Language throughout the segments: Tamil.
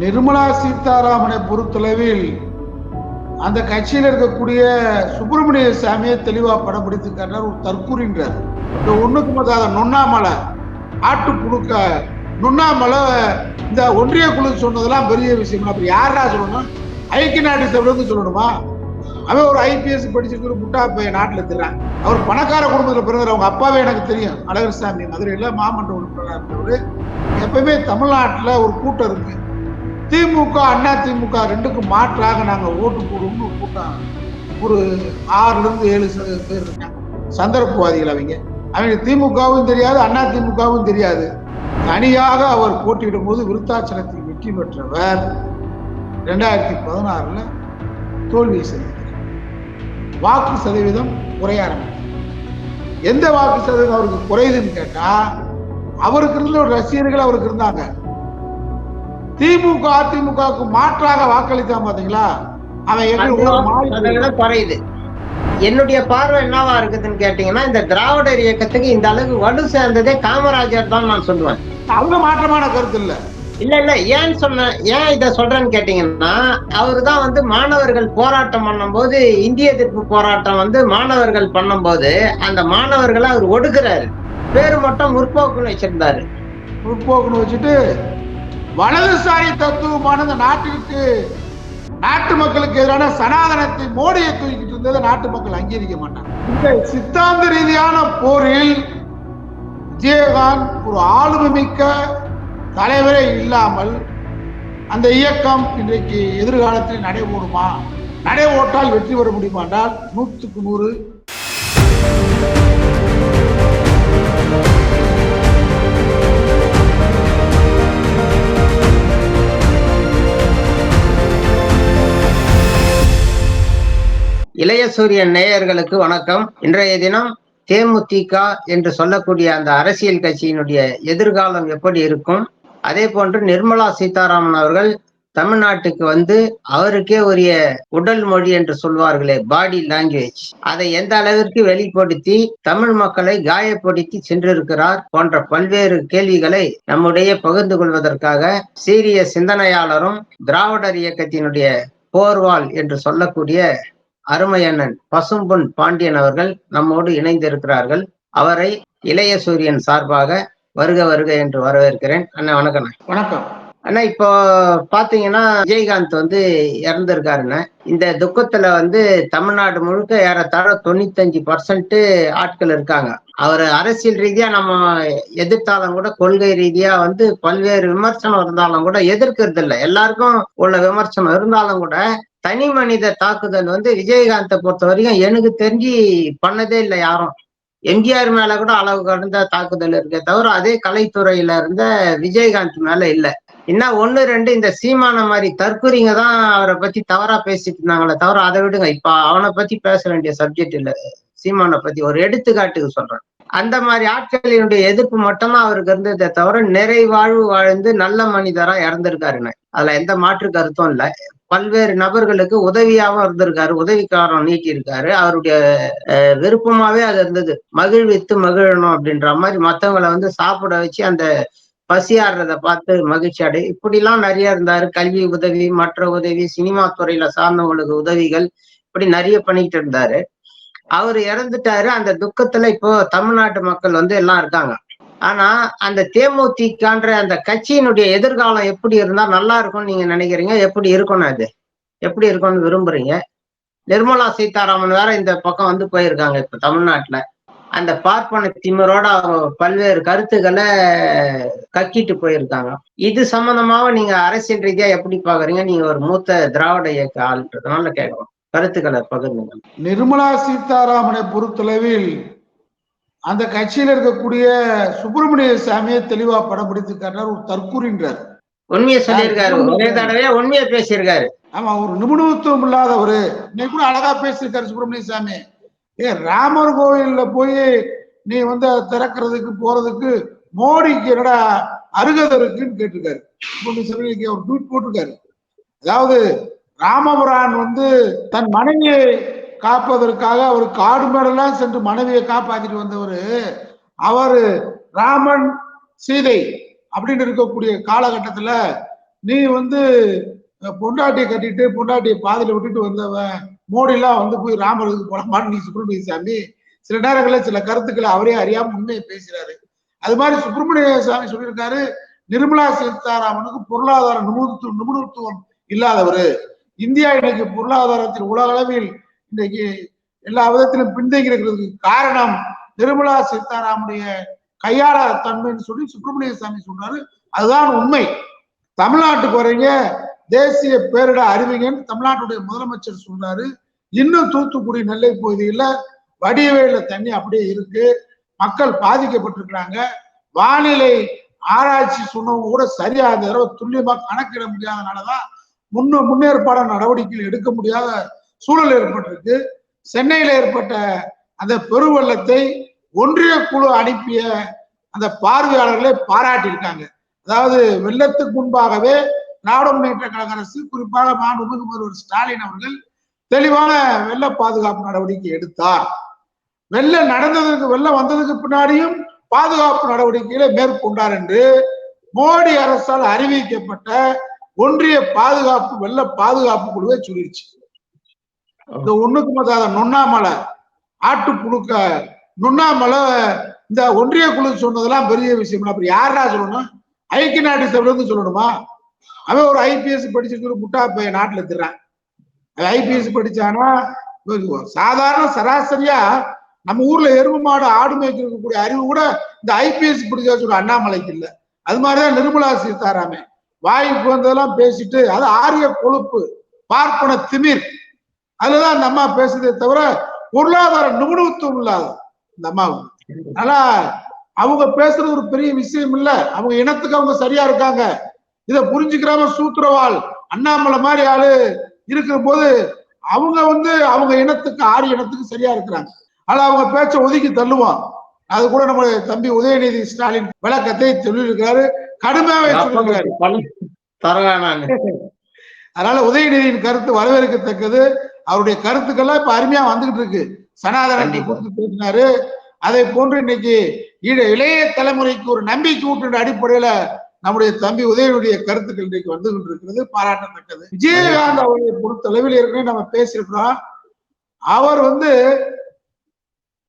நிர்மலா சீதாராமனை பொறுத்தளவில் அந்த கட்சியில் இருக்கக்கூடிய சுப்பிரமணிய சாமியை தெளிவா படம் பிடித்து காட்டினார் ஒரு தற்கூறின்றார். இந்த ஒண்ணுக்கு மதாத நொண்ணாமலை ஆட்டு புழுக்க நுண்ணாமலை இந்த ஒன்றிய குழு சொன்னதெல்லாம் பெரிய விஷயம்? அப்படி யாரா சொல்லணும்? ஐக்கிய நாட்டு சபையிலிருந்து சொல்லணுமா? அவன் ஒரு ஐபிஎஸ் படிச்சிருக்கிற முட்டா பையன் நாட்டில் இருக்கிறான் அவர் பணக்கார குடும்பத்தில் பிறந்தார் அவங்க அப்பாவே எனக்கு தெரியும். அழகர் சாமி மதுரையில் மாமன்ற உறுப்பினராக இருந்தவர். எப்பவுமே தமிழ்நாட்டில் ஒரு கூட்டம் இருக்குது திமுக அண்ணா திமுக ரெண்டுக்கும் மாற்றாக நாங்கள் ஓட்டு போடுவோம்னு கூட்டம். ஒரு ஆறுலேருந்து ஏழு பேர் இருக்காங்க. சந்தர்ப்பவாதிகள் அவங்க. அவங்க திமுகவும் தெரியாது அண்ணா திமுகவும் தெரியாது. தனியாக அவர் போட்டியிடும் போது விருத்தாச்சலத்தில் வெற்றி பெற்றவர் ரெண்டாயிரத்தி பதினாறில் தோல்வியை சந்தித்தார் வாக்கு சதவீதம் குறைய ஆரம்பித்தது எந்த வாக்கு சதவீதம் அவருக்கு குறையுதுன்னு கேட்டால் அவருக்கு இருந்த ஒரு ரசிகர்கள் அவருக்கு இருந்தாங்க. திமுக அதிமுகவுக்கு மாற்றாக வாக்களித்தான் பாத்தீங்களா? அவன் குறையுது. என்னுடைய பார்வை என்னவா இருக்குதுன்னு கேட்டீங்கன்னா இந்த திராவிடர் இயக்கத்துக்கு இந்த அளவுக்கு வலு சேர்ந்ததே காமராஜர் தான் நான் சொல்லுவேன். அவங்க மாற்றமான கருத்து இல்ல. இல்ல இல்ல ஏன் சொன்ன ஏன் இத சொல்றேன்னு கேட்டீங்கன்னா அவரு தான் வந்து மாணவர்கள் போராட்டம் பண்ணும்போது இந்திய எதிர்ப்பு போராட்டம் வந்து மாணவர்கள் பண்ணும்போது அந்த மாணவர்களை அவர் ஒடுக்குறாரு. பேரு மட்டும் முற்போக்குன்னு வச்சிருந்தாரு. முற்போக்குன்னு வச்சுட்டு வலதுசாரி தத்துவமான இந்த நாட்டிற்கு நாட்டு மக்களுக்கு எதிரான சனாதனத்தை மோடியை தூக்கிட்டு இருந்ததை நாட்டு மக்கள் அங்கீகரிக்க மாட்டாங்க. இந்த சித்தாந்த ரீதியான போரில் விஜயகாந்த் ஒரு ஆளுமைமிக்க தலைவரே இல்லாமல் அந்த இயக்கம் இன்றைக்கு எதிர்காலத்தில் நடைபோடுமா நடை ஓட்டால் வெற்றி பெற முடியுமா என்றால் நூற்றுக்கு நூறு. இளைய சூரியன் நேயர்களுக்கு வணக்கம். இன்றைய தினம் தேமுதிக என்று சொல்லக்கூடிய அந்த அரசியல் கட்சியினுடைய எதிர்காலம் எப்படி இருக்கும்? அதே போன்று நிர்மலா சீதாராமன் அவர்கள் தமிழ்நாட்டுக்கு வந்து அவருக்கே உரிய உடல் மொழி என்று சொல்வார்களே பாடி லாங்குவேஜ் அதை எந்த அளவிற்கு வெளிப்படுத்தி தமிழ் மக்களை காயப்படுத்தி சென்றிருக்கிறார் போன்ற பல்வேறு கேள்விகளை நம்முடைய பகிர்ந்து கொள்வதற்காக சீரிய சிந்தனையாளரும் திராவிடர் இயக்கத்தினுடைய போர்வால் என்று சொல்லக்கூடிய அருமை அண்ணன் பசும்பொன் பாண்டியன் அவர்கள் நம்மோடு இணைந்திருக்கிறார்கள். அவரை இளைய சூரியன் சார்பாக வருக வருக என்று வரவேற்கிறேன். அண்ணா வணக்கம். வணக்கம். அண்ணா இப்போ பாத்தீங்கன்னா விஜயகாந்த் வந்து இறந்திருக்காருண்ணே இந்த துக்கத்துல வந்து தமிழ்நாடு முழுக்க ஏறத்தாழ தொண்ணூத்தஞ்சு பர்சன்ட் ஆட்கள் இருக்காங்க. அவர் அரசியல் ரீதியா நம்ம எதிர்த்தாலும் கூட கொள்கை ரீதியா வந்து பல்வேறு விமர்சனம் இருந்தாலும் கூட எதிர்க்கிறது இல்லை எல்லாருக்கும் உள்ள விமர்சனம் இருந்தாலும் கூட தனி மனித தாக்குதல் வந்து விஜயகாந்தை பொறுத்த வரைக்கும் எனக்கு தெரிஞ்சு பண்ணதே இல்லை யாரும். எம்ஜிஆர் மேல கூட அளவு கடந்த தாக்குதல் இருக்கே தவிர அதே கலைத்துறையில இருந்த விஜயகாந்த் மேல இல்லை. என்ன ஒண்ணு ரெண்டு இந்த சீமான மாதிரி தற்குறிங்க தான் அவரை பத்தி தவறா பேசிட்டு இருந்தாங்களே தவிர அதை விடுங்க. இப்ப அவனை பத்தி பேச வேண்டிய சப்ஜெக்ட் இல்ல. சீமானை பத்தி ஒரு எடுத்துக்காட்டுக்கு சொல்றேன். அந்த மாதிரி ஆட்களினுடைய எதிர்ப்பு மட்டும்தான் அவருக்கு இருந்ததே தவிர நிறைவாழ்வு வாழ்ந்து நல்ல மனிதரா இறந்திருக்காருன்னு அதுல எந்த மாற்று கருத்தும் இல்லை. பல்வேறு நபர்களுக்கு உதவியாகவும் இருந்திருக்காரு. உதவிக்காரம் நீட்டியிருக்காரு அவருடைய விருப்பமாவே அது இருந்தது. மகிழ்வித்து மகிழணும் அப்படின்ற மாதிரி மத்தவங்களை வந்து சாப்பிட வச்சு அந்த பசியாடுறத பார்த்து மகிழ்ச்சி அடை இப்படிலாம் நிறைய இருந்தாரு. கல்வி உதவி மற்ற உதவி சினிமா துறையில சார்ந்தவங்களுக்கு உதவிகள் இப்படி நிறைய பண்ணிக்கிட்டு இருந்தாரு. அவர் இறந்துட்டாரு. அந்த துக்கத்துல இப்போ தமிழ்நாட்டு மக்கள் வந்து எல்லாம் இருக்காங்க. ஆனா அந்த தேமுதிகன்ற அந்த கட்சியினுடைய எதிர்காலம் எப்படி இருந்தா நல்லா இருக்கும்னு நீங்க நினைக்கிறீங்க? எப்படி இருக்கணும் அது? எப்படி இருக்கும்னு விரும்புறீங்க? நிர்மலா சீதாராமன் வேற இந்த பக்கம் வந்து போயிருக்காங்க இப்ப தமிழ்நாட்டுல. அந்த பார்ப்பன திமரோட பல்வேறு கருத்துக்களை கக்கிட்டு போயிருக்காங்க. இது சம்பந்தமாக நீங்க அரசியல் ரீதியா எப்படி பாக்குறீங்க? நீங்க ஒரு மூத்த திராவிட இயக்க ஆள்ன்றதுனால கேட்கணும் கருத்துக்களை பகிர்ந்துங்க நிர்மலா சீதாராமனை பொறுத்தளவில் அந்த கட்சியில் இருக்கக்கூடிய சுப்பிரமணிய சாமியை தெளிவா படம் பிடித்து காட்டினார் ஒரு தற்கூறின்றார். உண்மையை சொல்லியிருக்காரு. ஒரே தடவையா உண்மையை பேசியிருக்காரு. ஆமா ஒரு நிபுணத்துவம் இல்லாதவரு. இன்னைக்கு கூட அழகா பேசியிருக்காரு சுப்பிரமணிய சாமி. ஏ ராமர் கோயில்ல போய் நீ வந்து திறக்கிறதுக்கு போறதுக்கு மோடிக்கு என்னடா அருகதை இருக்குன்னு கேட்டிருக்காரு. சுப்பிரமணிய சாமி ஒரு ட்வீட் போட்டிருக்காரு. அதாவது ராமபுரான் வந்து தன் மனைவியை காப்பதற்காக அவர் காடு மேடெல்லாம் சென்று மனைவியை காப்பாத்திட்டு வந்தவர். அவர் ராமன் சீதை அப்படின்னு இருக்கக்கூடிய காலகட்டத்துல நீ வந்து பொண்டாட்டியை கட்டிட்டு பொண்டாட்டியை பாதையில விட்டுட்டு வந்தவன். மோடிலாம் வந்து போய் ராமருக்கு போலமான்னு நீ சுப்பிரமணிய சாமி சில நேரங்களில் சில கருத்துக்களை அவரே அறியாம உண்மையை பேசுறாரு. அது மாதிரி சுப்பிரமணிய சாமி சொல்லியிருக்காரு நிர்மலா சீதாராமனுக்கு பொருளாதார நிபுணத்துவம் நிபுணத்துவம் இல்லாதவர். இந்தியா இன்னைக்கு பொருளாதாரத்தில் உலக அளவில் இன்றைக்கு எல்லா விதத்திலும் பின்தங்கி இருக்கிறதுக்கு காரணம் நிர்மலா சீதாராமுடைய கையாளாத தன்மைன்னு சொல்லி சுப்பிரமணிய சாமி சொல்றாரு. அதுதான் உண்மை. தமிழ்நாட்டுக்கு வரைங்க தேசிய பேரிட அறிவிங்கன்னு தமிழ்நாட்டுடைய முதலமைச்சர் சொல்றாரு. இன்னும் தூத்துக்குடி நெல்லை பகுதியில வடிவேல தண்ணி அப்படியே இருக்கு. மக்கள் பாதிக்கப்பட்டிருக்கிறாங்க. வானிலை ஆராய்ச்சி சொன்னவங்க கூட சரியா அந்த தடவை துல்லியமா கணக்கிட முடியாதனாலதான் முன்ன முன்னேற்பாட நடவடிக்கைகள் எடுக்க முடியாத சூழல் ஏற்பட்டிருக்கு. சென்னையில ஏற்பட்ட அந்த பெருவெள்ளத்தை ஒன்றிய குழு அனுப்பிய அந்த பார்வையாளர்களை பாராட்டியிருக்காங்க. அதாவது வெள்ளத்துக்கு முன்பாகவே திராவிட முன்னேற்ற கழக அரசு குறிப்பாக மாண்புமிகு முதல்வர் ஸ்டாலின் அவர்கள் தெளிவான வெள்ள பாதுகாப்பு நடவடிக்கை எடுத்தார். வெள்ளம் நடந்ததுக்கு வெள்ளம் வந்ததுக்கு பின்னாடியும் பாதுகாப்பு நடவடிக்கைகளை மேற்கொண்டார் என்று மோடி அரசால் அறிவிக்கப்பட்ட ஒன்றிய பாதுகாப்பு வெள்ள பாதுகாப்பு குழுவே சொல்லிருச்சு. இந்த ஒண்ணுக்கு மதாத நொண்ணாமலை ஆட்டு புழுக்க நொண்ணாமலை இந்த ஒன்றிய குழு சொன்னதெல்லாம் பெரிய விஷயம். அப்படி அப்புறம் யாரா சொல்லணும்? ஐக்கிய நாட்டு சபையிலிருந்து சொல்லணுமா? அவன் ஒரு ஐபிஎஸ் படிச்சுட்டு ஒரு முட்டா பையன் நாட்டுல திறான் ஐபிஎஸ் படிச்சானா? சாதாரண சராசரியா நம்ம ஊர்ல எருமை மாடு ஆடு மேய்க்கக்கூடிய அறிவு கூட இந்த ஐபிஎஸ் பிடிச்சா சொல்ற அண்ணாமலைக்கு இல்லை. அது மாதிரிதான் நிர்மலா சீதாராமன். வாய்க்கு வந்ததெல்லாம் பேசிட்டு அது ஆரிய கொழுப்பு பார்ப்பன திமிர். அதுலதான் அந்த அம்மா பேசுதே தவிர பொருளாதார நிபுணத்துவம் இல்லாத இந்த அம்மாவுக்கு ஆனா அவங்க பேசுறது ஒரு பெரிய விஷயம் இல்ல. அவங்க இனத்துக்கு அவங்க சரியா இருக்காங்க. இதை புரிஞ்சுக்கிறாம சூத்திரவாள் அண்ணாமலை மாதிரி ஆளு இருக்கிற போது அவங்க வந்து அவங்க இனத்துக்கு ஆரிய இனத்துக்கு சரியா இருக்கிறாங்க. ஆனா அவங்க பேச்ச ஒதுக்கி தள்ளுவான். அது கூட நம்ம தம்பி உதயநிதி ஸ்டாலின் விளக்கத்தை சொல்லியிருக்காரு சொல்லியிருக்காரு தரவேணான்னு அதனால உதயநிதியின் கருத்து வரவேற்கத்தக்கது. அவருடைய கருத்துக்கள்லாம் இப்ப அருமையா வந்துகிட்டு இருக்கு. சனாதனத்தை. குறித்து பேசினாரு. அதை போன்று இன்னைக்கு இளைய தலைமுறைக்கு ஒரு நம்பிக்கை ஊட்டுற அடிப்படையில நம்முடைய தம்பி உதயனுடைய கருத்துக்கள் இன்றைக்கு வந்து கொண்டிருக்கிறது பாராட்டத்தக்கது. விஜயகாந்த் அவர்களை பொறுத்தளவில் ஏற்கனவே நம்ம பேசியிருக்கிறோம். அவர் வந்து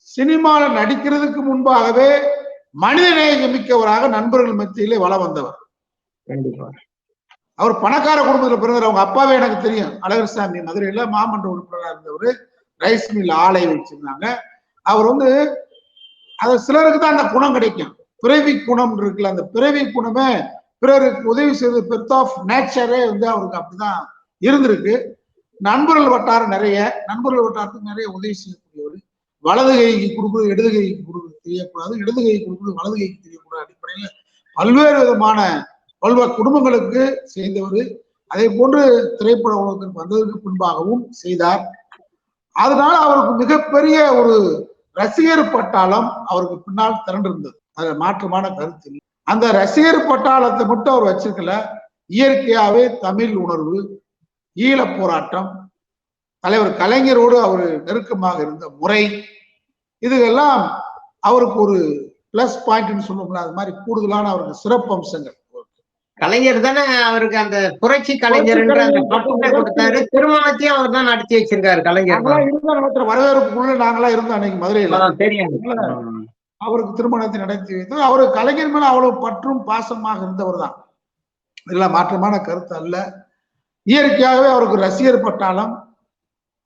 சினிமால நடிக்கிறதுக்கு முன்பாகவே மனிதநேய மிக்கவராக நண்பர்கள் மத்தியிலே வளம் வந்தவர். கண்டிப்பா. அவர் பணக்கார குடும்பத்துல பிறந்தவர். அவங்க அப்பாவே எனக்கு தெரியும். அழகர்சாமி மதுரையில மாமன்ற உறுப்பினராக இருந்தவர். ரைஸ் மில் ஆலை வச்சிருந்தாங்க. அவர் வந்து அது சிலருக்கு தான் அந்த குணம் கிடைக்கும். பிறவி குணம் இருக்குல்ல அந்த பிறவி குணமே பிறருக்கு உதவி செய்வது பெர்த் ஆஃப் நேச்சரே வந்து அவருக்கு அப்படிதான் இருந்திருக்கு. நண்பர்கள் வட்டாரம் நிறைய. நண்பர்கள் வட்டாரத்துக்கு நிறைய உதவி செய்யக்கூடியவர். வலது கைக்கு கொடுக்குறது இடது கைக்கு கொடுக்குறது தெரியக்கூடாது. இடது கைக்கு கொடுக்குறது வலது கைக்கு தெரியக்கூடாது அடிப்படையில பல்வேறு விதமான பல்வேறு குடும்பங்களுக்கு செய்தவர். அதே போன்று திரைப்பட உலகத்திற்கு வந்ததற்கு பின்பாகவும் செய்தார். அதனால அவருக்கு மிகப்பெரிய ஒரு ரசிகர் பட்டாளம் அவருக்கு பின்னால் திரண்டிருந்தது. அதுல மாற்றமான கருத்து இல்லை. அந்த ரசிகர் பட்டாளத்தை மட்டும் அவர் வச்சிருக்கல. இயற்கையாவே தமிழ் உணர்வு ஈழப் போராட்டம் தலைவர் கலைஞரோடு அவர் நெருக்கமாக இருந்த முறை இதுகெல்லாம் அவருக்கு ஒரு பிளஸ் பாயிண்ட்னு சொல்லுவோம்ல அது மாதிரி கூடுதலான அவருக்கு சிறப்பு அம்சங்கள். கலைஞர் தானே அவருக்கு அந்த புரட்சி கலைஞர் கொடுத்தாரு. திருமணத்தையும் அவர் தான் நடத்தி வச்சிருக்காரு கலைஞர். வரவேற்புக்குள்ள நாங்களா இருந்தோம் அன்னைக்கு மதுரையில. தெரியும். அவருக்கு திருமணத்தை நடத்தி வைத்து அவர் கலைஞர் மேல அவ்வளவு பற்றும் பாசமாக இருந்தவர் தான். இதெல்லாம் மாற்றமான கருத்து அல்ல. இயற்கையாகவே அவருக்கு ரசிகர் பட்டாளம்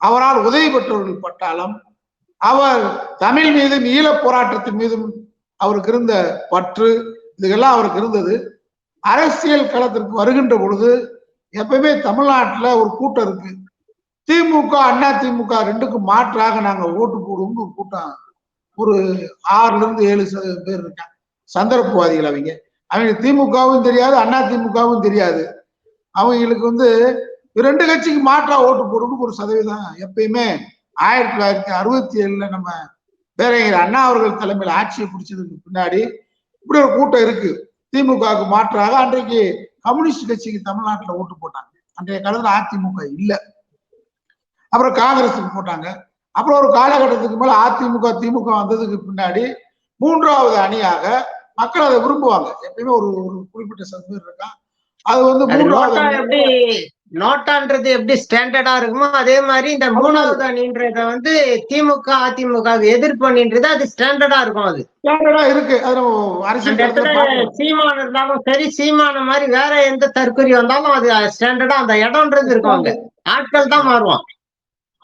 அவரால் உதவி பெற்றவர்கள் பட்டாளம் அவர் தமிழ் மீதும் ஈழ போராட்டத்தின் மீதும் அவருக்கு இருந்த பற்று இதுகெல்லாம் அவருக்கு இருந்தது. அரசியல் களத்திற்கு வருகின்ற பொழுது எப்பவுமே தமிழ்நாட்டில் ஒரு கூட்டம் இருக்கு. திமுக அண்ணா திமுக ரெண்டுக்கும் மாற்றாக நாங்கள் ஓட்டு போடுவோம்னு ஒரு கூட்டம். ஒரு ஆறுல இருந்து ஏழு பேர் இருக்காங்க. சந்தர்ப்பவாதிகள் அவங்க. அவங்க திமுகவும் தெரியாது அண்ணா திமுகவும் தெரியாது. அவங்களுக்கு வந்து ரெண்டு கட்சிக்கு மாற்றா ஓட்டு போடுன்னு ஒரு சதவீதம் எப்பயுமே ஆயிரத்தி தொள்ளாயிரத்தி அறுபத்தி ஏழுல நம்ம பேரறிஞர் அண்ணா அவர்கள் தலைமையில் ஆட்சியை பிடிச்சதுக்கு பின்னாடி இப்படி ஒரு கூட்டம் இருக்கு. திமுகவுக்கு மாற்றாக அன்றைக்கு கம்யூனிஸ்ட் கட்சிக்கு தமிழ்நாட்டுல ஓட்டு போட்டாங்க. அன்றைய காலத்துல அதிமுக இல்ல. அப்புறம் காங்கிரஸுக்கு போட்டாங்க. அப்புறம் ஒரு காலகட்டத்துக்கு மேல அதிமுக திமுக வந்ததுக்கு பின்னாடி மூன்றாவது அணியாக மக்கள் அதை விரும்புவாங்க. எப்பயுமே ஒரு ஒரு குறிப்பிட்ட பேர் இருக்கான் அது வந்து மூன்றாவது நோட்டான்றது எப்படி ஸ்டாண்டர்டா இருக்குமோ அதே மாதிரி இந்த மூணாவது அணின்றத வந்து திமுக அதிமுக எதிர்ப்பு அணின்றது அது ஸ்டாண்டர்டா இருக்கும் அது. ஆ இருக்கு. அது நம்ம அந்த அரசியல் இடத்துல களத்துல பார்க்கலாம். சீமான் இருந்தாலும் சரி சீமான மாதிரி வேற எந்த தற்கொலை வந்தாலும் அது ஸ்டாண்டர்டா அந்த இடம்ன்றது இருக்கும் அங்க. ஆட்கள் தான் மாறுவான்.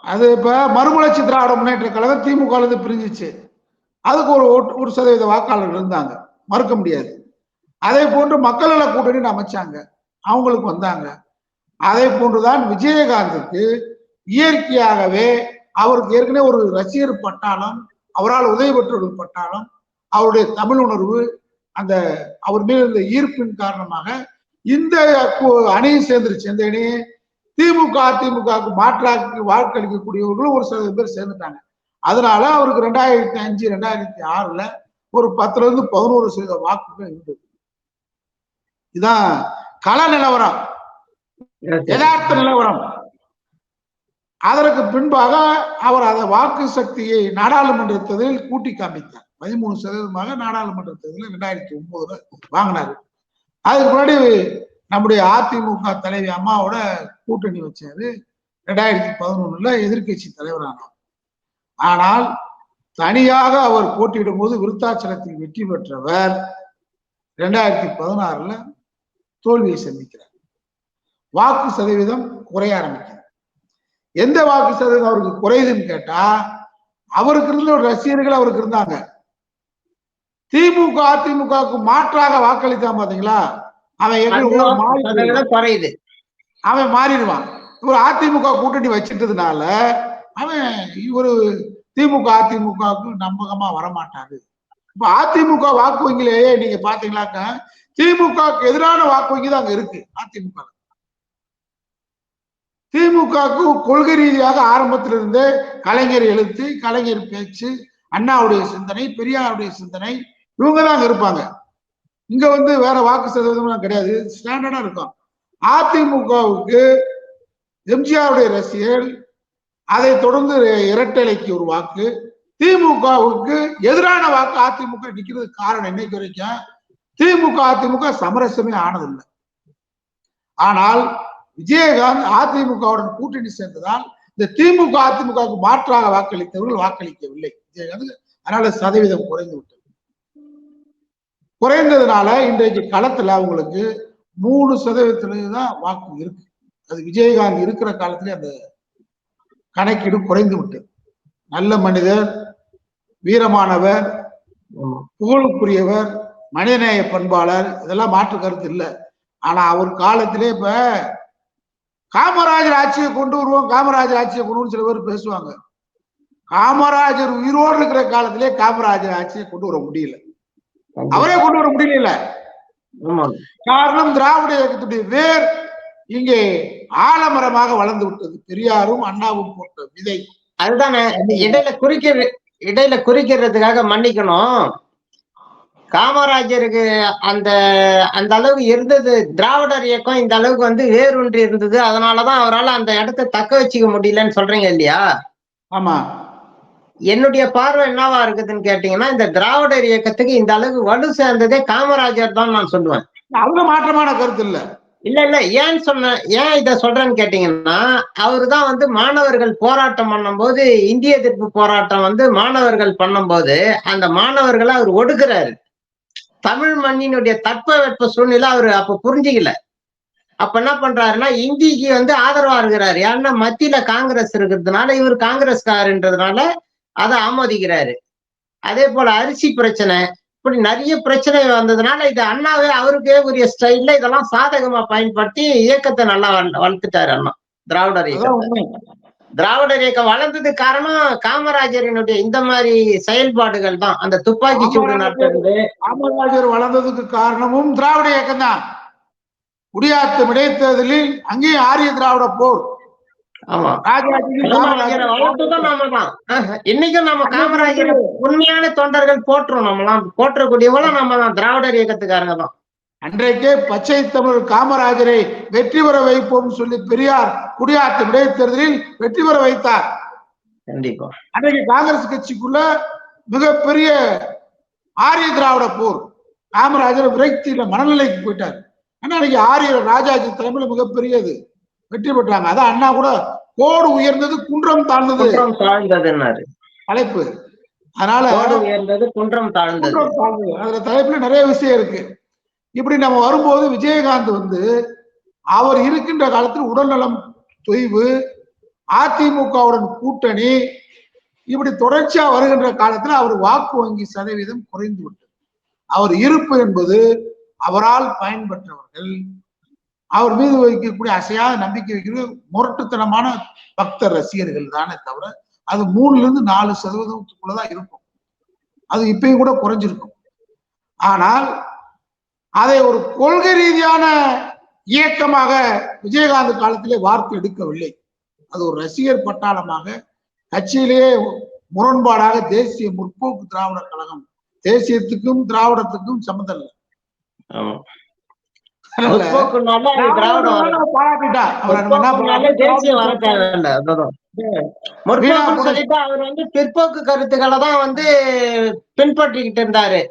அது இப்ப மறுமலர்ச்சி திராவிட முன்னேற்ற கழகம் திமுக இருந்து பிரிஞ்சிச்சு. அதுக்கு ஒரு ஒரு சதவீத வாக்காளர்கள் இருந்தாங்க. மறுக்க முடியாது. அதே போன்று மக்கள் நல கூட்டணி அமைச்சாங்க. அவங்களுக்கு வந்தாங்க. அதே போன்றுதான் விஜயகாந்துக்கு இயற்கையாகவே அவருக்கு ஏற்கனவே ஒரு ரசிகர் பட்டாளம் அவரால் உதவி பெற்றவர்கள் பட்டாளம் அவருடைய தமிழ் உணர்வு அந்த அவர் மீது இருந்த ஈர்ப்பின் காரணமாக இந்த அணியை சேர்ந்துருச்சு. இந்த திமுக அதிமுகவுக்கு மாற்றாக்கு வாக்களிக்கக்கூடியவர்களும் ஒரு சில பேர் சேர்ந்துட்டாங்க. அதனால அவருக்கு ரெண்டாயிரத்தி அஞ்சு ரெண்டாயிரத்தி ஆறுல ஒரு பத்துல இருந்து பதினோரு சதவீத வாக்குகள் இருந்தது. இதான் கள நிலவரம். யதார்த்த நிலவரம். அதற்கு பின்பாக அவர் அதை வாக்கு சக்தியை நாடாளுமன்ற தேர்தலில் கூட்டி காமித்தார். பதிமூணு சதவீதமாக நாடாளுமன்ற தேர்தலில் ரெண்டாயிரத்தி ஒன்பதுல வாங்கினாரு. அதுக்கு முன்னாடி நம்முடைய அதிமுக தலைவி அம்மாவோட கூட்டணி வச்சாரு. ரெண்டாயிரத்தி பதினொன்னுல எதிர்க்கட்சி தலைவரானார். ஆனால் தனியாக அவர் போட்டியிடும் போது விருத்தாச்சலத்தில் வெற்றி பெற்றவர் ரெண்டாயிரத்தி பதினாறுல தோல்வியை சந்திக்கிறார். வாக்கு சதவீதம் குறைய ஆரம்பிக்கிறது எந்த வாக்கு சதவீதம் அவருக்கு குறையுதுன்னு கேட்டா அவருக்கு இருந்த ஒரு ரசிகர்கள் அவருக்கு இருந்தாங்க. திமுக அதிமுகவுக்கு மாற்றாக வாக்களித்தான் பாத்தீங்களா? அவன் குறையுது. அவன் மாறிடுவான். இவர் அதிமுக கூட்டணி வச்சிட்டதுனால அவன் இவரு திமுக அதிமுகவுக்கு நம்பகமா வரமாட்டாரு. இப்ப அதிமுக வாக்கு வங்கிலேயே நீங்க பாத்தீங்கன்னாக்க திமுகவுக்கு எதிரான வாக்கு வங்கி தான் அங்க இருக்கு அதிமுக திமுகவுக்கு கொள்கை ரீதியாக ஆரம்பத்திலிருந்தே கலைஞர் எழுத்து கலைஞர் பேச்சு அண்ணாவுடைய சிந்தனை பெரியாருடைய சிந்தனை இவங்க தான் இருப்பாங்க. இங்க வந்து வேற வாக்கு சதவீதம் கிடையாது. ஸ்டாண்டர்டா இருக்கும். அதிமுகவுக்கு எம்ஜிஆருடைய ரசிகர் அதை தொடர்ந்து இரட்டலைக்கு ஒரு வாக்கு. திமுகவுக்கு எதிரான வாக்கு அதிமுக நிக்கிறது காரணம் இன்னைக்கு வரைக்கும் திமுக அதிமுக சமரசமே ஆனதில்லை. ஆனால் விஜயகாந்த் அதிமுகவுடன் கூட்டணி சேர்ந்ததால் இந்த திமுக அதிமுகவுக்கு மாற்றாக வாக்களித்தவர்கள் வாக்களிக்கவில்லை. விஜயகாந்த் அதனால சதவீதம் குறைந்து விட்டது. குறைந்ததுனால இன்றைக்கு களத்துல அவங்களுக்கு மூணு சதவீதத்துல தான் வாக்கு இருக்கு. அது விஜயகாந்த் இருக்கிற காலத்திலே அந்த கணக்கீடு குறைந்து விட்டது. நல்ல மனிதர் வீரமானவர் புகழுக்குரியவர் மனிதநேய பண்பாளர் இதெல்லாம் மாற்று கருத்து இல்லை. ஆனா அவர் காலத்திலே இப்ப காமராஜர் ஆட்சியை கொண்டு வருவோம் காமராஜர் ஆட்சியை கொண்டு வருவோம் சில பேர் பேசுவாங்க. காமராஜர் உயிரோடு இருக்கிற காலத்திலே காமராஜர் ஆட்சியை கொண்டு வர முடியல. அவரே கொண்டு வர முடியல. காரணம் திராவிட இயக்கத்துடைய வேர் இங்கே ஆலமரமாக வளர்ந்து விட்டது. பெரியாரும் அண்ணாவும் போட்ட விதை. அதுதானே இடையில குறிக்கிற இடையில குறிக்கிறதுக்காக மன்னிக்கணும். காமராஜருக்கு அந்த அந்த அளவுக்கு இருந்தது. திராவிடர் இயக்கம் இந்த அளவுக்கு வந்து வேரூன்றி இருந்தது. அதனாலதான் அவரால் அந்த இடத்த தக்க வச்சுக்க முடியலன்னு சொல்றீங்க இல்லையா? ஆமா. என்னுடைய பார்வை என்னவா இருக்குதுன்னு கேட்டீங்கன்னா இந்த திராவிடர் இயக்கத்துக்கு இந்த அளவுக்கு வலு சேர்ந்ததே காமராஜர் தான் நான் சொல்லுவேன். அதுல மாற்றமான கருத்து இல்ல. இல்ல இல்ல. ஏன் சொன்ன ஏன் இத சொல்றேன்னு கேட்டீங்கன்னா அவரு தான் வந்து மாணவர்கள் போராட்டம் பண்ணும்போது இந்திய எதிர்ப்பு போராட்டம் வந்து மாணவர்கள் பண்ணும்போது அந்த மாணவர்களை அவர் ஒடுக்குறாரு. தமிழ் மண்ணினுடைய தட்பவெட்ப சூழ்நிலை அவரு அப்ப புரிஞ்சுக்கல. அப்ப என்ன பண்றாருன்னா இந்திக்கு வந்து ஆதரவா இருக்கிறாரு. ஏன்னா மத்தியில காங்கிரஸ் இருக்கிறதுனால இவர் காங்கிரஸ்காரன்றதுனால அதை ஆமோதிக்கிறாரு. அதே போல அரிசி பிரச்சனை இப்படி நிறைய பிரச்சனை வந்ததுனால இது அண்ணாவே அவருக்கே உரிய ஸ்டைல்ல இதெல்லாம் சாதகமா பயன்படுத்தி இயக்கத்தை நல்லா வளர்த்துட்டாரு அண்ணா திராவிடர் இயக்கம் திராவிடர் இயக்கம் வளர்ந்ததுக்கு காரணம் காமராஜரினுடைய இந்த மாதிரி செயல்பாடுகள் தான். அந்த துப்பாக்கி சூடு காமராஜர் நடத்துறது காமராஜர் வளர்ந்ததுக்கு காரணமும் திராவிட இயக்கம் தான். குடியாத்தம் இடைத்தேர்தலில் அங்கேயும் ஆரிய திராவிட போர். இன்னைக்கும் நம்ம காமராஜரை உண்மையான தொண்டர்கள் போற்றுறோம் நம்மலாம் போற்றக்கூடியவங்களும் நம்ம தான் திராவிடர் இயக்கத்துக்காரங்க தான். அன்றைக்கே பச்சை தமிழ் காமராஜரை வெற்றி பெற வைப்போம் சொல்லி பெரியார் குடியாத்தம் இடைத்தேர்தலில் வெற்றி பெற வைத்தார். கண்டிப்பா. அன்றைக்கு காங்கிரஸ் கட்சிக்குள்ள மிகப்பெரிய ஆரிய திராவிட போர். காமராஜர் விரக்தியில மனநிலைக்கு போயிட்டார். ஆனா இன்னைக்கு ஆரிய ராஜாஜி தலைமையில மிகப்பெரியது. வெற்றி பெற்றாங்க. அதான் அண்ணா கூட கோடு உயர்ந்தது குன்றம் தாழ்ந்தது. தலைப்பு. அதனால உயர்ந்தது குன்றம் தாழ்ந்தது. அதுல தலைப்புல நிறைய விஷயம் இருக்கு. இப்படி நம்ம வரும்போது விஜயகாந்த் வந்து அவர் இருக்கின்ற காலத்தில் உடல்நலம் தொய்வு அதிமுகவுடன் கூட்டணி இப்படி தொடர்ச்சியா வருகின்ற காலத்தில் அவர் வாக்கு வங்கி சதவீதம் குறைந்து விட்டது. அவர் இருப்பு என்பது அவரால் பயன்பெற்றவர்கள் அவர் மீது வைக்கக்கூடிய அசையாத நம்பிக்கை வைக்கிறது முரட்டுத்தனமான பக்த ரசிகர்கள் தானே தவிர அது மூணுல இருந்து நாலு சதவீதத்துக்குள்ளதான் இருக்கும். அது இப்பயும் கூட குறைஞ்சிருக்கும். ஆனால் அதை ஒரு கொள்கை ரீதியான இயக்கமாக விஜயகாந்த் காலத்திலே வார்த்தை எடுக்கவில்லை. அது ஒரு ரசிகர் பட்டாளமாக கட்சியிலேயே முரண்பாடாக தேசிய முற்போக்கு திராவிடர் கழகம் தேசியத்துக்கும் திராவிடத்துக்கும் சம்மந்தம் இல்லை. பிற்போக்கு கருத்துக்களை தான் வந்து பின்பற்றிக்கிட்டு இருந்தாரு.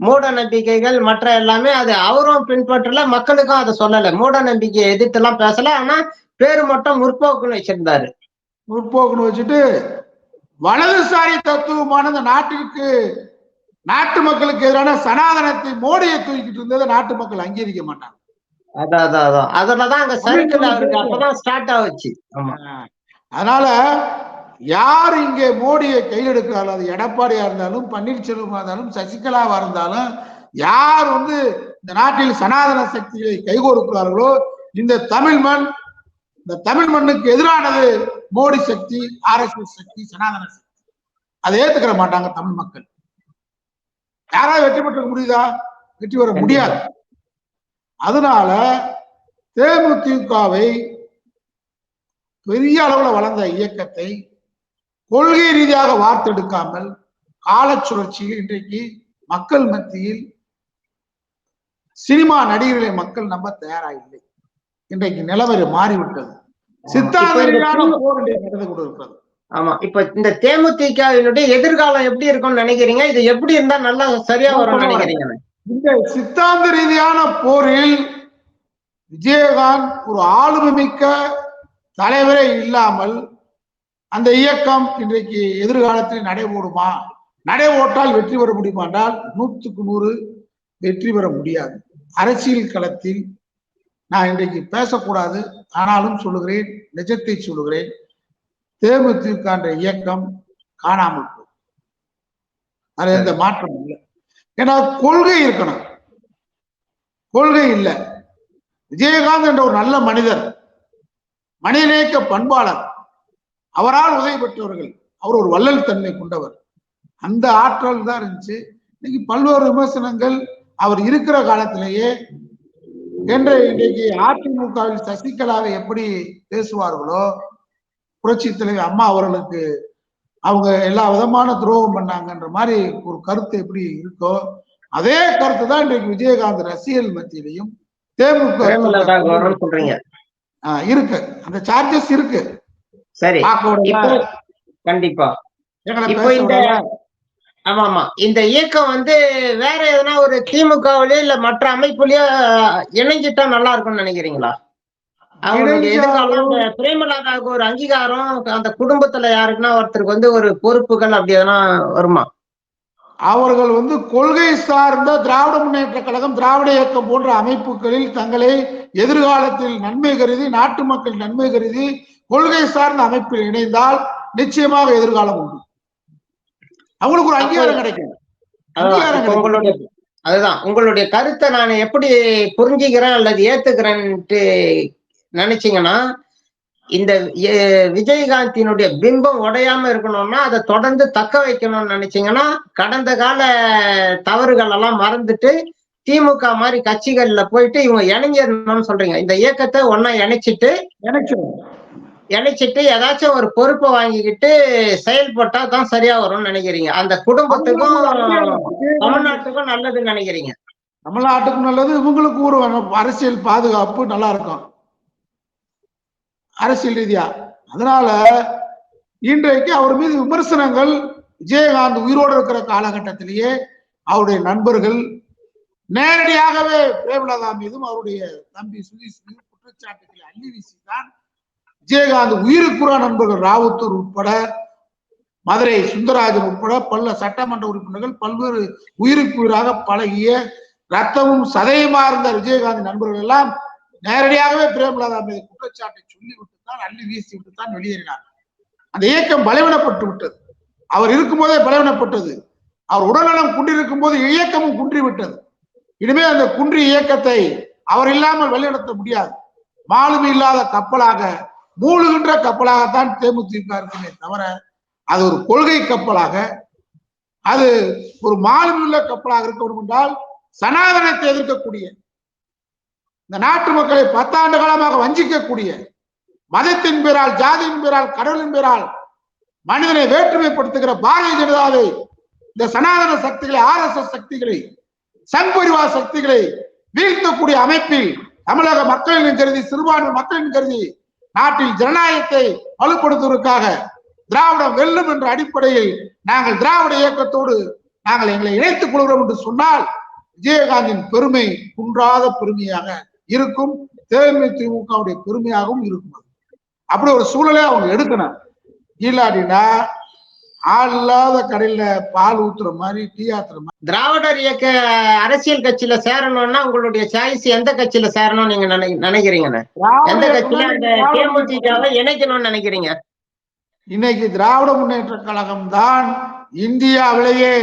மூட நம்பிக்கைகள் மற்ற எல்லாமே அது அவரும் பின்பற்றல மக்களுக்கும் அதை சொல்லல. மூட நம்பிக்கையை எதிர்த்து எல்லாம் பேசல. ஆனா பேரு மட்டும் முற்போக்குன்னு வச்சிருந்தாரு. முற்போக்குன்னு வச்சுட்டு வலதுசாரி தத்துவமான இந்த நாட்டிற்கு நாட்டு மக்களுக்கு எதிரான சனாதனத்தை மோடியை தூக்கிட்டு இருந்ததை நாட்டு மக்கள் அங்கீகரிக்க மாட்டாங்க. அதான் அதான் அதான். அதுலதான் அங்க சர்க்கிள் அவருக்கு அப்பதான் ஸ்டார்ட் ஆகுச்சு ஆமா. அதனால யார் இங்கே மோடியை கையில் எடுக்கிறாரோ அது எடப்பாடியா இருந்தாலும் பன்னீர்செல்வமா இருந்தாலும் சசிகலாவா இருந்தாலும் யார் வந்து இந்த நாட்டில் சனாதன சக்திகளை கை கொடுக்கிறார்களோ இந்த தமிழ் மண் இந்த தமிழ் மண்ணுக்கு எதிரானது மோடி சக்தி ஆர்எஸ்எஸ் சக்தி சனாதன சக்தி. அதை ஏத்துக்கிற மாட்டாங்க தமிழ் மக்கள். யாராவது வெற்றி பெற்ற முடியுதா வெற்றி பெற முடியாது. அதனால தேமுதிகவை பெரிய அளவுல வளர்ந்த இயக்கத்தை கொள்கை ரீதியாக வார்த்தெடுக்காமல் கால சுழற்சியில் இன்றைக்கு மக்கள் மத்தியில் சினிமா நடிகர்களை மக்கள் நம்ப தயாரா இல்லை இன்றைக்கு நிலவரை மாறிவிட்டது. சித்தாந்த இப்ப இந்த ரீதியான திமு- போர் இன்றைக்கு நடந்து கொண்டிருக்கிறது. ஆமா இப்ப இந்த தேமுதிகவினுடைய எதிர்காலம் எப்படி இருக்கும்னு நினைக்கிறீங்க? இது எப்படி இருந்தா நல்லா சரியா வரும்னு நினைக்கிறீங்க? இந்த சித்தாந்த ரீதியான போரில் விஜயகாந்த் ஒரு ஆளுமை மிக்க தலைவரே இல்லாமல் அந்த இயக்கம் இன்றைக்கு எதிர்காலத்தில் நடைபோடுமா நடைபோட்டால் வெற்றி பெற முடியுமா என்றால் நூற்றுக்கு நூறு வெற்றி பெற முடியாது. அரசியல் களத்தில் நான் இன்றைக்கு பேசக்கூடாது. ஆனாலும் சொல்லுகிறேன் நிஜத்தை சொல்லுகிறேன் தேமுதிக என்ற இயக்கம் காணாமல் போகும். அது எந்த மாற்றம் இல்லை. ஏன்னா கொள்கை இருக்கணும். கொள்கை இல்லை. விஜயகாந்த் என்ற ஒரு நல்ல மனிதர் மனிதநேக்க பண்பாளர் அவரால் உதவி பெற்றவர்கள் அவர் ஒரு வள்ளல் தன்மை கொண்டவர். அந்த ஆற்றல் தான் இருந்துச்சு. இன்னைக்கு பல்வேறு விமர்சனங்கள் அவர் இருக்கிற காலத்திலேயே என்ற இன்றைக்கு அதிமுகவில் சசிகலாவை எப்படி பேசுவார்களோ புரட்சி தலைவி அம்மா அவர்களுக்கு அவங்க எல்லா விதமான துரோகம் பண்ணாங்கன்ற மாதிரி ஒரு கருத்து எப்படி இருக்கோ அதே கருத்து தான் இன்றைக்கு விஜயகாந்த் ரசிகர்கள் மத்தியிலையும் தேமுக இருக்கு. அந்த சார்ஜஸ் இருக்கு. சரி. கண்டிப்பா. இப்போ இந்த. ஆமா ஆமா. இந்த இயக்கம் வந்து வேற எதனா ஒரு திமுகவிலயோ இல்ல மற்ற அமைப்புலயோ இணைஞ்சிட்டா நல்லா இருக்கும்னு நினைக்கிறீங்களா? இணைஞ்சாலும் எதிர்காலம் பிரேமலதாவுக்கு ஒரு அங்கீகாரம் அந்த குடும்பத்துல யாருக்குன்னா ஒருத்தருக்கு வந்து ஒரு பொறுப்புகள் அப்படி எதனா வருமா? அவர்கள் வந்து கொள்கை சார்ந்த திராவிட முன்னேற்ற கழகம் திராவிட இயக்கம் போன்ற அமைப்புகளில் தங்களை எதிர்காலத்தில் நன்மை கருதி நாட்டு மக்கள் நன்மை கருதி கொள்கை சார்ந்த அமைப்பில் இணைந்தால் நிச்சயமாக எதிர்காலம் உண்டு. அவங்களுக்கு ஒரு அங்கீகாரம் கிடைக்கும். உங்களுடைய அதுதான். உங்களுடைய கருத்தை நான் எப்படி புரிஞ்சுக்கிறேன் அல்லது ஏத்துக்கிறேன்ட்டு நினைச்சீங்கன்னா இந்த விஜயகாந்தினுடைய பிம்பம் உடையாம இருக்கணும்னா அதை தொடர்ந்து தக்க வைக்கணும்னு நினைச்சீங்கன்னா கடந்த கால தவறுகள் எல்லாம் மறந்துட்டு திமுக மாதிரி கட்சிகள்ல போயிட்டு இவங்க இணைஞ்சிடணும்னு சொல்றீங்க. இந்த இயக்கத்தை ஒன்னா இணைச்சிட்டு எனக்கு இணைச்சிட்டு ஏதாச்சும் ஒரு பொறுப்பை வாங்கிக்கிட்டு செயல்பட்டா தான் சரியா வரும்னு நினைக்கிறீங்க. அந்த குடும்பத்துக்கும் தமிழ்நாட்டுக்கும் நல்லதுன்னு நினைக்கிறீங்க. தமிழ்நாட்டுக்கும் நல்லது இவங்களுக்கு ஒரு அரசியல் பாதுகாப்பு நல்லா இருக்கும் அரசியல் ரீதியா. அதனால இன்றைக்கு அவர் மீது விமர்சனங்கள் விஜயகாந்த் உயிரோடு இருக்கிற காலகட்டத்திலேயே அவருடைய நண்பர்கள் நேரடியாகவே பிரேமலதா மீதும் அவருடைய தம்பி சுதீஷ் மீதும் குற்றச்சாட்டுகளை அள்ளி வீசிதான் விஜயகாந்த் உயிருக்குறா நண்பர்கள் ராவுத்தூர் உட்பட மதுரை சுந்தரராஜன் உட்பட பல சட்டமன்ற உறுப்பினர்கள் பல்வேறு உயிருக்குயிராக பழகிய ரத்தமும் சதையுமா இருந்த விஜயகாந்த் நண்பர்கள் எல்லாம் நேரடியாகவே பிரேமலதா மீது குற்றச்சாட்டை சொல்லிவிட்டு தான் அள்ளி வீசி விட்டு தான் வெளியேறினார். அந்த இயக்கம் பலவீனப்பட்டு விட்டது. அவர் இருக்கும்போதே பலவீனப்பட்டது. அவர் உடல்நலம் குன்றிருக்கும் போது இயக்கமும் குன்றி விட்டது இனிமே அந்த குன்றி இயக்கத்தை அவர் இல்லாமல் வழிநடத்த முடியாது. மாலுமி இல்லாத கப்பலாக மூழ்கின்ற கப்பலாகத்தான் தேமுதிக இருக்குமே தவிர அது ஒரு கொள்கை கப்பலாக அது ஒரு மாலுமி கப்பலாக இருக்க வேண்டும் என்றால் சனாதனத்தை எதிர்க்கக்கூடிய இந்த நாட்டு மக்களை பத்தாண்டு காலமாக வஞ்சிக்கக்கூடிய மதத்தின் பேரால் ஜாதியின் பேரால் கடவுளின் பேரால் மனிதனை வேற்றுமைப்படுத்துகிற பாரதிய ஜனதாவை இந்த சனாதன சக்திகளை ஆர் எஸ் எஸ் சக்திகளை சங்பரிவா சக்திகளை வீழ்த்தக்கூடிய அமைப்பில் தமிழக மக்களின் கருதி சிறுபான்மை மக்களின் கருதி நாட்டில் ஜனநாயகத்தை வலுப்படுத்துவதற்காக திராவிடம் வெல்லும் என்ற அடிப்படையில் நாங்கள் திராவிட இயக்கத்தோடு நாங்கள் எங்களை இணைத்துக் கொள்கிறோம் என்று சொன்னால் விஜயகாந்தின் பெருமை குன்றாத பெருமையாக இருக்கும். தேமுதிமுகவுடைய பெருமையாகவும் இருக்கும். அப்படி ஒரு சூழலை அவங்க எடுக்கணும். இல்லாட்டினா ஆள் இல்லாத கடையில பால் ஊத்துற மாதிரி டீ ஆத்துற மாதிரி. திராவிடர் இயக்க அரசியல் கட்சியில சேரணும்னா உங்களுடைய சாய்ஸ் எந்த கட்சியில சேரணும்னு நீங்க நினை- நினைக்கிறீங்கண்ணே? எந்த கட்சியில அந்த தேமுதிகவை இணைக்கணும்னு நினைக்கிறீங்க? இன்னைக்கு திராவிட முன்னேற்ற கழகம் தான் இந்தியாவிலேயே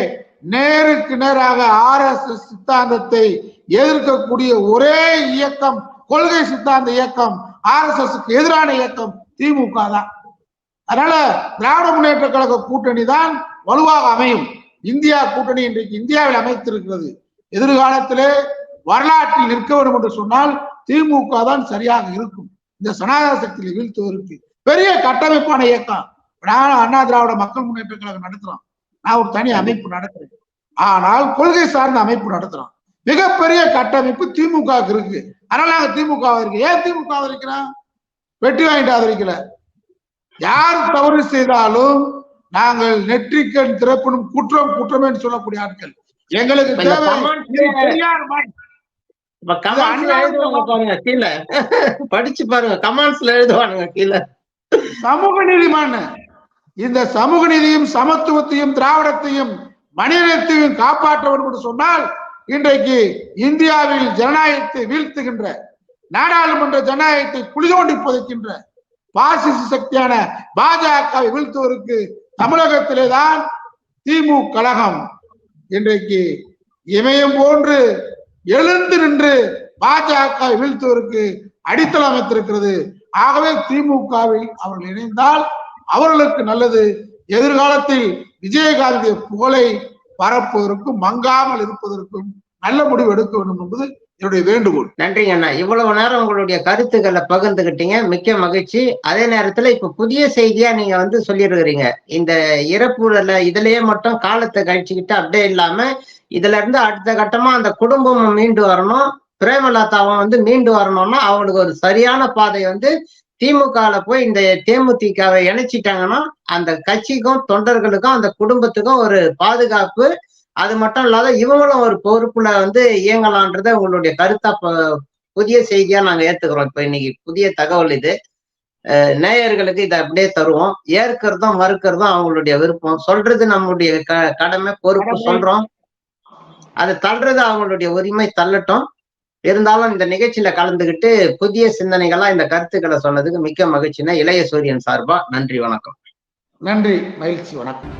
நேருக்கு நேராக ஆர் எஸ் எஸ் சித்தாந்தத்தை எதிர்க்கக்கூடிய ஒரே இயக்கம் கொள்கை சித்தாந்த இயக்கம் ஆர் எஸ் எஸ் எதிரான இயக்கம் திமுக தான். அதனால திராவிட முன்னேற்ற கழக கூட்டணி தான் வலுவாக அமையும். இந்தியா கூட்டணி இன்றைக்கு இந்தியாவில் அமைத்திருக்கிறது. எதிர்காலத்திலே வரலாற்றில் நிற்க வேண்டும் என்று சொன்னால் திமுக தான் சரியாக இருக்கும். இந்த சனாதன சக்தியை வீழ்த்துவதற்கு பெரிய கட்டமைப்பான இயக்கம். நான் அண்ணா திராவிட மக்கள் முன்னேற்ற கழகம் நடத்துறோம். நான் ஒரு தனி அமைப்பு நடத்துறேன். ஆனால் கொள்கை சார்ந்த அமைப்பு நடத்துறோம். மிகப்பெரிய கட்டமைப்பு திமுக இருக்கு. அதனால நாங்க திமுக இருக்கு ஏன் திமுக இருக்கிறோம்? வெற்றி வாங்கிட்டு ஆதரிக்கல. யார் தவறு செய்தாலும் நாங்கள் நெற்றிக்கண் திறப்பனும் குற்றம் குற்றம் என்று சொல்லக்கூடிய ஆட்கள். எங்களுக்கு தேவை படிச்சு பாருங்க கமெண்ட்ஸ்ல எழுதுவானுங்க கீழே. சமூக நீதிமான இந்த சமூக நீதியும் சமத்துவத்தையும் திராவிடத்தையும் மனிதத்தையும் காப்பாற்ற வேண்டும் என்று சொன்னால் இன்றைக்கு இந்தியாவில் ஜனநாயகத்தை வீழ்த்துகின்ற நாடாளுமன்ற ஜனநாயகத்தை குளிதோண்டி புதைக்கின்ற பாசிச சக்தியான பாஜகவை வீழ்த்துவதற்கு தமிழகத்திலே தான் திமுக கழகம் இன்றைக்கு இமயம் போன்று எழுந்து நின்று பாஜக வீழ்த்துவதற்கு அடித்தளம் அமைத்திருக்கிறது. ஆகவே திமுகவில் அவர்கள் இணைந்தால் அவர்களுக்கு நல்லது. எதிர்காலத்தில் விஜயகாந்தியை புகழை பரப்புவதற்கும் மங்காமல் இருப்பதற்கும் நல்ல முடிவு எடுக்க வேண்டும் என்பது என்னுடைய வேண்டுகோள். நன்றிங்க அண்ணா. இவ்வளவு நேரம் உங்களுடைய கருத்துக்களை பகிர்ந்துகிட்டீங்க. மிக்க மகிழ்ச்சி. அதே நேரத்துல இப்ப புதிய செய்தியா நீங்க வந்து சொல்லிருக்கிறீங்க. இந்த இறப்புல இதுலயே மட்டும் காலத்தை கழிச்சுக்கிட்டு அப்படியே இல்லாம இதுல இருந்து அடுத்த கட்டமா அந்த குடும்பமும் மீண்டு வரணும். பிரேமலதாவும் வந்து மீண்டு வரணும்னா அவங்களுக்கு ஒரு சரியான பாதை வந்து திமுகல போய் இந்த தேமுதிகவை இணைச்சிட்டாங்கன்னா அந்த கட்சிக்கும் தொண்டர்களுக்கும் அந்த குடும்பத்துக்கும் ஒரு பாதுகாப்பு அது மட்டும் இல்லாத இவங்களும் ஒரு பொறுப்புல வந்து இயங்கலான்றத உங்களுடைய கருத்தா புதிய செய்தியா நாங்க ஏத்துக்கிறோம். இப்ப இன்னைக்கு புதிய தகவல் இது. நேயர்களுக்கு இதை அப்படியே தருவோம். ஏற்கிறதும் மறுக்கிறதும் அவங்களுடைய விருப்பம். சொல்றது நம்மளுடைய க கடமை பொறுப்பு. சொல்றோம். அது தள்ளுறது அவங்களுடைய உரிமை தள்ளட்டும். இருந்தாலும் இந்த நிகழ்ச்சியில கலந்துகிட்டு புதிய சிந்தனைகளா இந்த கருத்துக்களை சொன்னதுக்கு மிக்க மகிழ்ச்சினா இளைய சூரியன் சார்பா நன்றி வணக்கம். நன்றி மகிழ்ச்சி வணக்கம்.